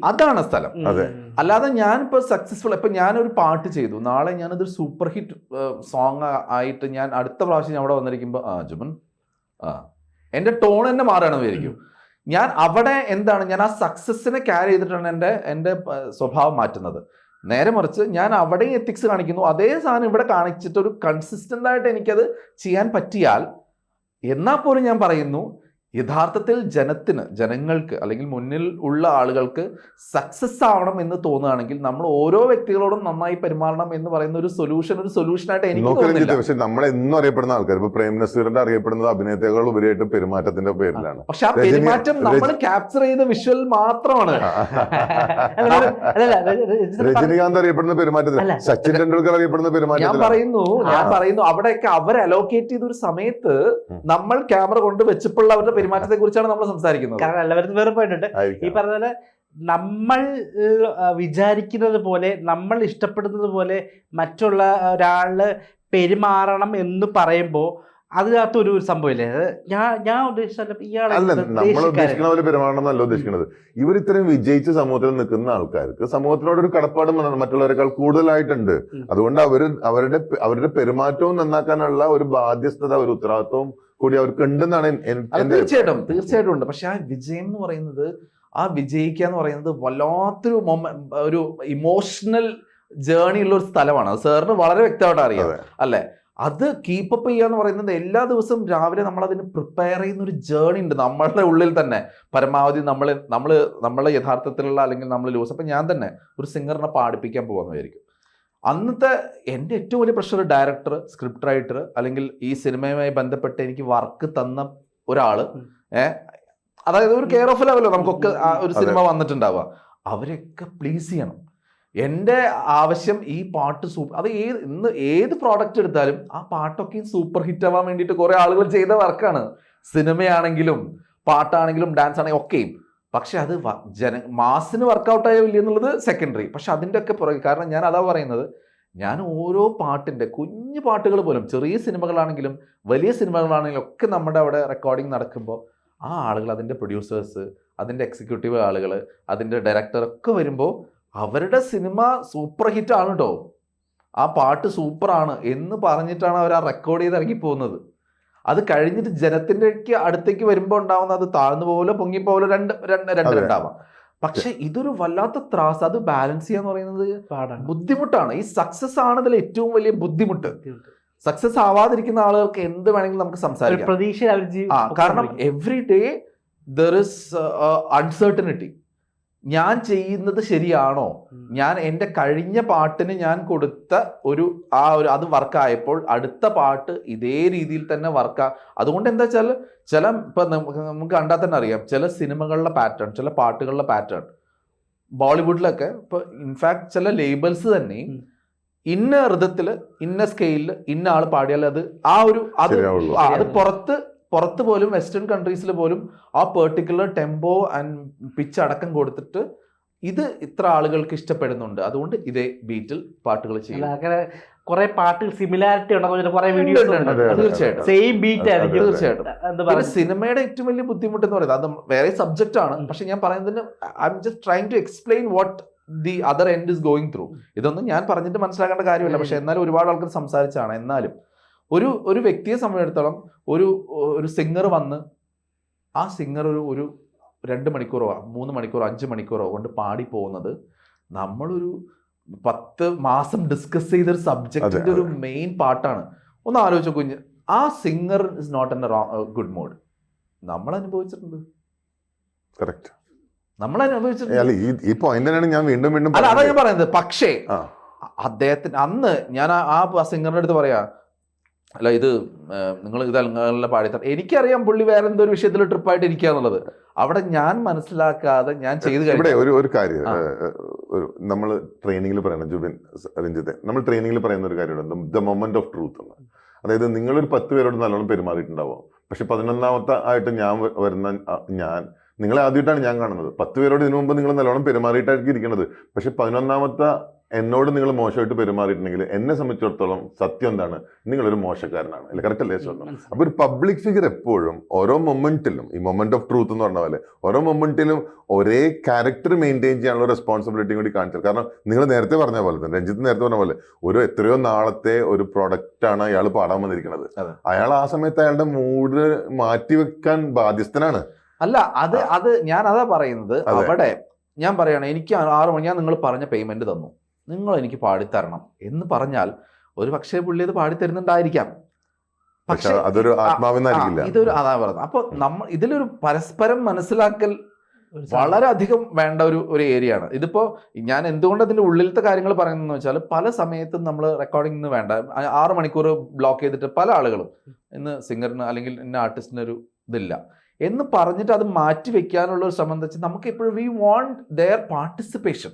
അതാണ് സ്ഥലം. അതെ. അല്ലാതെ ഞാനിപ്പോൾ സക്സസ്ഫുൾ ഇപ്പൊ ഞാനൊരു പാട്ട് ചെയ്തു. നാളെ ഞാനതൊരു സൂപ്പർ ഹിറ്റ് സോങ് ആയിട്ട് ഞാൻ അടുത്ത പ്രാവശ്യം ഞാൻ അവിടെ വന്നിരിക്കുമ്പോൾ ആ ജുമൻ ആ എന്റെ ടോൺ തന്നെ മാറണം വിചാരിക്കും. ഞാൻ അവിടെ എന്താണ് ഞാൻ ആ സക്സസിനെ ക്യാരി ചെയ്തിട്ടാണ് എന്റെ എന്റെ സ്വഭാവം മാറ്റുന്നത്. നേരെ മറിച്ച് ഞാൻ അവിടെയും എത്തിക്സ് കാണിക്കുന്നു. അതേ സാധനം ഇവിടെ കാണിച്ചിട്ട് ഒരു കൺസിസ്റ്റന്റ് ആയിട്ട് എനിക്കത് ചെയ്യാൻ പറ്റിയാൽ എന്നാൽ പോലും ഞാൻ പറയുന്നു യഥാർത്ഥത്തിൽ ജനത്തിന് ജനങ്ങൾക്ക് അല്ലെങ്കിൽ മുന്നിൽ ഉള്ള ആളുകൾക്ക് സക്സസ് ആവണം എന്ന് തോന്നുകയാണെങ്കിൽ നമ്മൾ ഓരോ വ്യക്തികളോടും നന്നായി പെരുമാറണം എന്ന് പറയുന്ന ഒരു സൊല്യൂഷൻ ഒരു സൊല്യൂഷൻ ആയിട്ട് എനിക്ക് തോന്നുന്നില്ല. പക്ഷെ നമ്മൾ എന്നും അറിയപ്പെടുന്ന ആൾക്കാർ ഇപ്പൊ പ്രേം നസീറിന്റെ അറിയപ്പെടുന്നത് അഭിനയത്തെക്കാൾ ഉപരിയായിട്ട് പെരുമാറ്റത്തിന്റെ പേരിലാണ്. പക്ഷെ ആ പെരുമാറ്റം നമ്മൾ ക്യാപ്ചർ ചെയ്ത വിഷ്വൽ മാത്രമാണ്. രജനികാന്ത് അറിയപ്പെടുന്ന പെരുമാറ്റത്തിൽ സച്ചിൻ ടെണ്ടുൽക്കർ അറിയപ്പെടുന്ന പെരുമാറ്റം ഞാൻ പറയുന്നു ഞാൻ പറയുന്നു അവിടെയൊക്കെ അവർ അലോക്കേറ്റ് ചെയ്ത ഒരു സമയത്ത് നമ്മൾ ക്യാമറ കൊണ്ട് വെച്ചപ്പോൾ അവരുടെ പെരുമാറ്റത്തെ കുറിച്ചാണ് നമ്മൾ സംസാരിക്കുന്നത്. കാരണം എല്ലാവരും വേറെ പോയിട്ടുണ്ട് ഈ പറഞ്ഞ പോലെ നമ്മൾ വിചാരിക്കുന്നത് പോലെ നമ്മൾ ഇഷ്ടപ്പെടുന്നത് പോലെ മറ്റുള്ള ഒരാൾ പെരുമാറണം എന്ന് പറയുമ്പോൾ അതിനകത്ത് ഒരു സംഭവമില്ലേ ഞാൻ ഞാൻ പെരുമാറണമെന്നല്ല ഉദ്ദേശിക്കുന്ന പോലെ പെരുമാറണം എന്നല്ല ഉദ്ദേശിക്കുന്നത്. ഇവർ ഇത്രയും വിജയിച്ച് സമൂഹത്തിൽ നിൽക്കുന്ന ആൾക്കാർക്ക് സമൂഹത്തിനോട് ഒരു കടപ്പാട് മറ്റുള്ളവരെക്കാൾ കൂടുതലായിട്ടുണ്ട്. അതുകൊണ്ട് അവർ അവരുടെ അവരുടെ പെരുമാറ്റവും നന്നാക്കാനുള്ള ഒരു ബാധ്യസ്ഥത ഒരു ഉത്തരവാദിത്വം കൂടി അവർക്ക് ഉണ്ടെന്നാണ് തീർച്ചയായിട്ടും തീർച്ചയായിട്ടും ഉണ്ട്. പക്ഷെ ആ വിജയം എന്ന് പറയുന്നത് ആ വിജയിക്കുക എന്ന് പറയുന്നത് വല്ലാത്തൊരു ഒരു ഇമോഷണൽ ജേണി ഉള്ള ഒരു സ്ഥലമാണ്. സാറിന് വളരെ വ്യക്തമായിട്ട് അറിയാം. അല്ലെ? അത് കീപ്പപ്പ് ചെയ്യുക എന്ന് പറയുന്നത് എല്ലാ ദിവസവും രാവിലെ നമ്മൾ അതിന് പ്രിപ്പയർ ചെയ്യുന്ന ഒരു ജേണി ഉണ്ട്. നമ്മളുടെ ഉള്ളിൽ തന്നെ. പരമാവധി നമ്മൾ നമ്മൾ നമ്മളെ യഥാർത്ഥത്തിലുള്ള അല്ലെങ്കിൽ നമ്മൾ ലൂസ് അപ്പം ഞാൻ തന്നെ ഒരു സിംഗറിനെ പാടിപ്പിക്കാൻ പോകുന്ന വിചാരിക്കും അന്നത്തെ എന്റെ ഏറ്റവും വലിയ പ്രഷർ ഡയറക്ടർ സ്ക്രിപ്റ്റ് റൈറ്റർ അല്ലെങ്കിൽ ഈ സിനിമയുമായി ബന്ധപ്പെട്ട് എനിക്ക് വർക്ക് തന്ന ഒരാൾ അതായത് ഒരു കെയർ ഓഫ് ലെവലോ നമുക്കൊക്കെ ഒരു സിനിമ വന്നിട്ടുണ്ടാവുക. അവരെയൊക്കെ പ്ലീസ് ചെയ്യണം. എന്റെ ആവശ്യം ഈ പാട്ട് സൂപ്പർ അത് ഏത് ഇന്ന് ഏത് പ്രോഡക്റ്റ് എടുത്താലും ആ പാട്ടൊക്കെ സൂപ്പർ ഹിറ്റ് ആവാൻ വേണ്ടിയിട്ട് കുറേ ആളുകൾ ചെയ്ത വർക്കാണ് സിനിമയാണെങ്കിലും പാട്ടാണെങ്കിലും ഡാൻസ് ആണെങ്കിലും ഒക്കെയും പക്ഷെ അത് ജന മാസിന് വർക്കൗട്ടായോ ഇല്ല എന്നുള്ളത് സെക്കൻഡറി പക്ഷെ അതിന്റെ ഒക്കെ പുറകെ കാരണം ഞാൻ അതാ പറയുന്നത് ഞാൻ ഓരോ പാട്ടിന്റെ കുഞ്ഞു പാട്ടുകൾ പോലും ചെറിയ സിനിമകളാണെങ്കിലും വലിയ സിനിമകളാണെങ്കിലും ഒക്കെ നമ്മുടെ അവിടെ റെക്കോർഡിംഗ് നടക്കുമ്പോൾ ആ ആളുകൾ അതിന്റെ പ്രൊഡ്യൂസേഴ്സ് അതിന്റെ എക്സിക്യൂട്ടീവ് ആളുകൾ അതിന്റെ ഡയറക്ടർ ഒക്കെ വരുമ്പോൾ അവരുടെ സിനിമ സൂപ്പർ ഹിറ്റ് ആണ് കേട്ടോ ആ പാട്ട് സൂപ്പറാണ് എന്ന് പറഞ്ഞിട്ടാണ് അവർ ആ റെക്കോർഡ് ചെയ്ത് ഇറങ്ങി പോകുന്നത്. അത് കഴിഞ്ഞിട്ട് ജനത്തിന്റെ അടുത്തേക്ക് വരുമ്പോൾ ഉണ്ടാവുന്ന അത് താഴ്ന്നു പോകലോ പൊങ്ങിപ്പോകലോ രണ്ട് രണ്ട് രണ്ട്. രണ്ടാവാം. പക്ഷെ ഇതൊരു വല്ലാത്ത ത്രാസ്. അത് ബാലൻസ് ചെയ്യാന്ന് പറയുന്നത് ബുദ്ധിമുട്ടാണ്. ഈ സക്സസ് ആണ് ഇതിൽ ഏറ്റവും വലിയ ബുദ്ധിമുട്ട്. സക്സസ് ആവാതിരിക്കുന്ന ആളുകൾക്ക് എന്ത് വേണമെങ്കിലും നമുക്ക് സംസാരിക്കാം. പ്രതീക്ഷ കാരണം every day there is uncertainty ഞാൻ ചെയ്യുന്നത് ശരിയാണോ? ഞാൻ എന്റെ കഴിഞ്ഞ പാട്ടിന് ഞാൻ കൊടുത്ത ഒരു ആ ഒരു അത് വർക്കായപ്പോൾ അടുത്ത പാട്ട് ഇതേ രീതിയിൽ തന്നെ വർക്കാ. അതുകൊണ്ട് എന്താ വെച്ചാൽ ചില ഇപ്പൊ നമുക്ക് നമുക്ക് കണ്ടാൽ തന്നെ അറിയാം ചില സിനിമകളിലെ പാറ്റേൺ ചില പാട്ടുകളിലെ പാറ്റേൺ ബോളിവുഡിലൊക്കെ ഇപ്പൊ ഇൻഫാക്ട് ചില ലേബൽസ് തന്നെ. ഇന്ന ഋതത്തിൽ ഇന്ന സ്കെയിലിൽ ഇന്ന ആൾ പാടിയാൽ അത് ആ ഒരു അത് അത് പുറത്ത് പുറത്ത് പോലും വെസ്റ്റേൺ കൺട്രീസിൽ പോലും ആ പെർട്ടിക്കുലർ ടെമ്പോ ആൻഡ് പിച്ച് അടക്കം കൊടുത്തിട്ട് ഇത് ഇത്ര ആളുകൾക്ക് ഇഷ്ടപ്പെടുന്നുണ്ട്. അതുകൊണ്ട് ഇതേ ബീറ്റിൽ പാട്ടുകൾ ചെയ്യും. അങ്ങനെ കുറെ പാട്ടുകൾ സിമിലാരിറ്റി ഉണ്ടെന്ന് കുറെ ഉണ്ട്, വീഡിയോസ്. തീർച്ചയായിട്ടും. സെയിം ബീറ്റ് ആയിരിക്കും. തീർച്ചയായിട്ടും. സിനിമയുടെ ഏറ്റവും വലിയ ബുദ്ധിമുട്ട് എന്ന് പറയുന്നത് അത് വേറെ സബ്ജക്റ്റ് ആണ്. പക്ഷെ ഞാൻ പറയുന്നതിന് I'm just trying to explain what the other end is going through ഇതൊന്നും ഞാൻ പറഞ്ഞിട്ട് മനസ്സിലാക്കേണ്ട കാര്യമില്ല. പക്ഷെ എന്നാലും ഒരുപാട് ആൾക്കാർ സംസാരിച്ചാണ്. എന്നാലും ഒരു ഒരു വ്യക്തിയെ സംബന്ധിച്ചിടത്തോളം ഒരു ഒരു സിംഗർ വന്ന് ആ സിംഗർ ഒരു ഒരു രണ്ട് മണിക്കൂറോ മൂന്ന് മണിക്കൂറോ അഞ്ച് മണിക്കൂറോ കൊണ്ട് പാടി പോകുന്നത് നമ്മളൊരു പത്ത് മാസം ഡിസ്കസ് ചെയ്ത ഒരു സബ്ജക്റ്റിന്റെ ഒരു മെയിൻ പാട്ടാണ്. ഒന്ന് ആലോചിച്ച് കുഞ്ഞ്. ആ singer is not in good mood നമ്മൾ അനുഭവിച്ചിട്ടുണ്ട് കറക്റ്റ് നമ്മൾ അനുഭവിച്ചിട്ടുണ്ട് ഈ ഈ പോയിന്റ് തന്നെയാണ് ഞാൻ വീണ്ടും വീണ്ടും അല്ല അതാ. ഞാൻ പറയുന്നത്. പക്ഷേ. അദ്ദേഹത്തിന് അന്ന് ഞാൻ ആ- ആ സിംഗറിന്റെ അടുത്ത് പറയാ അല്ല ഇത് നിങ്ങൾ ഇത് നിങ്ങളെ പാടിത്തറ എനിക്കറിയാം പുള്ളി വേറെ എന്തോ ഒരു വിഷയത്തിൽ ട്രിപ്പായിട്ട് ഇരിക്കുക എന്നുള്ളത്. അവിടെ ഞാൻ മനസ്സിലാക്കാതെ ഞാൻ ചെയ്ത് ഇവിടെ ഒരു ഒരു കാര്യം ഒരു നമ്മൾ ട്രെയിനിങ്ങിൽ പറയുന്നത് ജുബിൻ രഞ്ജിത്തെ. നമ്മൾ ട്രെയിനിങ്ങിൽ പറയുന്ന ഒരു കാര്യമുണ്ട് ദ മൊമെന്റ് ഓഫ് ട്രൂത്ത് എന്ന്. അതായത് നിങ്ങളൊരു പത്ത് പേരോട് നല്ലോണം പെരുമാറിയിട്ടുണ്ടാവും. പക്ഷെ പതിനൊന്നാമത്തെ ആയിട്ട് ഞാൻ വരുന്ന ഞാൻ നിങ്ങളെ ആദ്യമായിട്ടാണ് ഞാൻ കാണുന്നത്. പത്ത് പേരോട് ഇതിനു മുമ്പ് നിങ്ങൾ നല്ലോണം പെരുമാറിയിട്ടായിരിക്കും ഇരിക്കുന്നത് പക്ഷെ പതിനൊന്നാമത്തെ എന്നോട് നിങ്ങൾ മോശമായിട്ട് പെരുമാറിയിട്ടുണ്ടെങ്കിൽ എന്നെ സംബന്ധിച്ചിടത്തോളം സത്യം എന്താണ്? നിങ്ങളൊരു മോശക്കാരനാണ്. അല്ലെ? കറക്റ്റ് അല്ലേ ചോദിച്ചോളാം അപ്പോൾ അപ്പൊ ഒരു പബ്ലിക് ഫിഗർ എപ്പോഴും ഓരോ മൊമെന്റിലും ഈ മൊമെന്റ് ഓഫ് ട്രൂത്ത് എന്ന് പറഞ്ഞ പോലെ ഓരോ മൊമെന്റിലും ഒരേ ക്യാരക്ടർ മെയിന്റെയിൻ ചെയ്യാനുള്ള റെസ്പോൺസിബിലിറ്റിയും കൂടി കാണിച്ചത് കാരണം നിങ്ങൾ നേരത്തെ പറഞ്ഞ പോലെ തന്നെ രഞ്ജിത്ത് നേരത്തെ പറഞ്ഞ പോലെ ഒരു എത്രയോ നാളത്തെ ഒരു പ്രൊഡക്റ്റ് ആണ് അയാൾ പാടാൻ വന്നിരിക്കുന്നത്. അതെ. അയാൾ ആ സമയത്ത് അയാളുടെ മൂഡ് മാറ്റിവെക്കാൻ ബാധ്യസ്ഥനാണ്. അല്ല അത് അത് ഞാൻ അതാ. പറയുന്നത് അവിടെ ഞാൻ പറയണേ എനിക്ക് ആറ് മണി ഞാൻ നിങ്ങൾ പറഞ്ഞ പേയ്മെന്റ് തന്നു. നിങ്ങൾ എനിക്ക് പാടിത്തരണം എന്ന് പറഞ്ഞാൽ ഒരു പക്ഷേ പുള്ളി അത് പാടിത്തരുന്നുണ്ടായിരിക്കാം. പക്ഷെ അതൊരു ആത്മാവെന്നായിരിക്കില്ല ഇതൊരു അതാ പറഞ്ഞത്. അപ്പൊ നമ്മൾ ഇതിലൊരു പരസ്പരം മനസ്സിലാക്കൽ വളരെ അധികം വളരെയധികം വേണ്ട ഒരു ഒരു ഏരിയ ആണ് ഇതിപ്പോ ഞാൻ എന്തുകൊണ്ട് അതിന്റെ ഉള്ളിലത്തെ കാര്യങ്ങൾ പറയുന്നതെന്ന് വെച്ചാൽ പല സമയത്തും നമ്മൾ റെക്കോർഡിംഗ് ഇന്ന് വേണ്ട. ആറു ആറ് മണിക്കൂർ ബ്ലോക്ക് ചെയ്തിട്ട് പല ആളുകളും ഇന്ന് സിംഗറിന് അല്ലെങ്കിൽ ഇന്ന ആർട്ടിസ്റ്റിന് ഒരു ഇതില്ല. എന്ന് പറഞ്ഞിട്ട് അത് മാറ്റി വെക്കാനുള്ള ഒരു ശ്രമം എന്താ വെച്ചാൽ നമുക്ക് ഇപ്പോഴും വി വോണ്ട് ദെയർ പാർട്ടിസിപ്പേഷൻ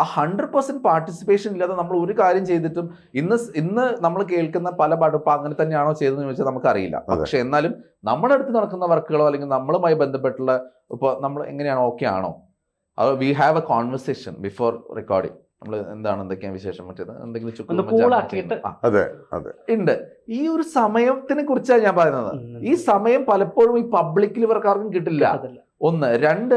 ആ ഹൺഡ്രഡ് പെർസെന്റ് പാർട്ടിസിപ്പേഷൻ ഇല്ലാതെ നമ്മൾ ഒരു കാര്യം ചെയ്തിട്ടും ഇന്ന് ഇന്ന് നമ്മൾ കേൾക്കുന്ന പല പഠിപ്പ് അങ്ങനെ തന്നെയാണോ ചെയ്തതെന്ന് ചോദിച്ചാൽ നമുക്കറിയില്ല. പക്ഷെ എന്നാലും നമ്മുടെ അടുത്ത് നടക്കുന്ന വർക്കുകളോ അല്ലെങ്കിൽ നമ്മളുമായി ബന്ധപ്പെട്ടുള്ള ഇപ്പോൾ നമ്മൾ എങ്ങനെയാണോ ഓക്കെ ആണോ? അത് we have a conversation before recording നമ്മൾ എന്താണ് എന്തൊക്കെയാണ് വിശേഷം മറ്റേത്? എന്തെങ്കിലും ഉണ്ട്. ഈ ഒരു സമയത്തിനെ കുറിച്ചാണ് ഞാൻ പറയുന്നത്. ഈ സമയം പലപ്പോഴും ഈ പബ്ലിക്കിൽ ഇവർക്കാർക്കും കിട്ടില്ല. ഒന്ന്. രണ്ട്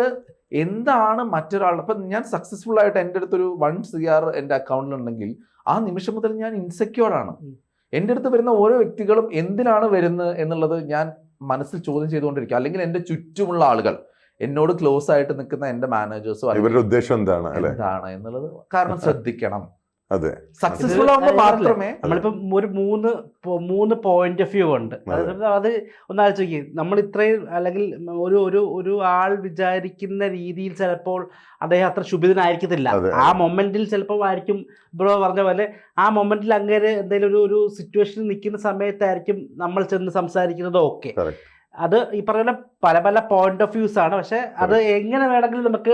എന്താണ് മറ്റൊരാൾ അപ്പം ഞാൻ സക്സസ്ഫുൾ ആയിട്ട് എന്റെ അടുത്തൊരു വൺ സി ആർ എന്റെ അക്കൗണ്ടിലുണ്ടെങ്കിൽ ആ നിമിഷം മുതൽ ഞാൻ ഇൻസെക്യൂർഡാണ് ആണ്. എന്റെ അടുത്ത് വരുന്ന ഓരോ വ്യക്തികളും എന്തിനാണ് വരുന്നത് എന്നുള്ളത് ഞാൻ മനസ്സിൽ ചോദ്യം ചെയ്തുകൊണ്ടിരിക്കുക അല്ലെങ്കിൽ എന്റെ ചുറ്റുമുള്ള ആളുകൾ എന്നോട് ക്ലോസ് ആയിട്ട് നിൽക്കുന്ന എന്റെ മാനേജേഴ്സോ ഇവരുടെ ഉദ്ദേശം എന്താണ് എന്താണ് എന്നുള്ളത് കാരണം ശ്രദ്ധിക്കണം. അതെ. സക്സസ്ഫുൾ ആകുമ്പോൾ? മാത്രമേ നമ്മളിപ്പം ഒരു മൂന്ന് മൂന്ന് പോയിന്റ് ഓഫ് വ്യൂ ഉണ്ട്. അതെ. ഒന്ന് ആലോചിക്കുക നമ്മൾ ഇത്രയും അല്ലെങ്കിൽ ഒരു ഒരു ഒരു ആൾ വിചാരിക്കുന്ന രീതിയിൽ ചിലപ്പോൾ അദ്ദേഹം അത്ര ശുഭിതനായിരിക്കത്തില്ല. ആ മൊമെന്റിൽ ചിലപ്പോൾ ആയിരിക്കും ബ്രോ പറഞ്ഞ പോലെ ആ മൊമെന്റിൽ അങ്ങനെ എന്തെങ്കിലും ഒരു ഒരു സിറ്റുവേഷനിൽ നിൽക്കുന്ന സമയത്തായിരിക്കും നമ്മൾ ചെന്ന് സംസാരിക്കുന്നത് ഓക്കെ അത് ഈ പറഞ്ഞ പല പല പോയിന്റ് ഓഫ് വ്യൂസ് ആണ്. പക്ഷെ അത് എങ്ങനെ വേണമെങ്കിലും നമുക്ക്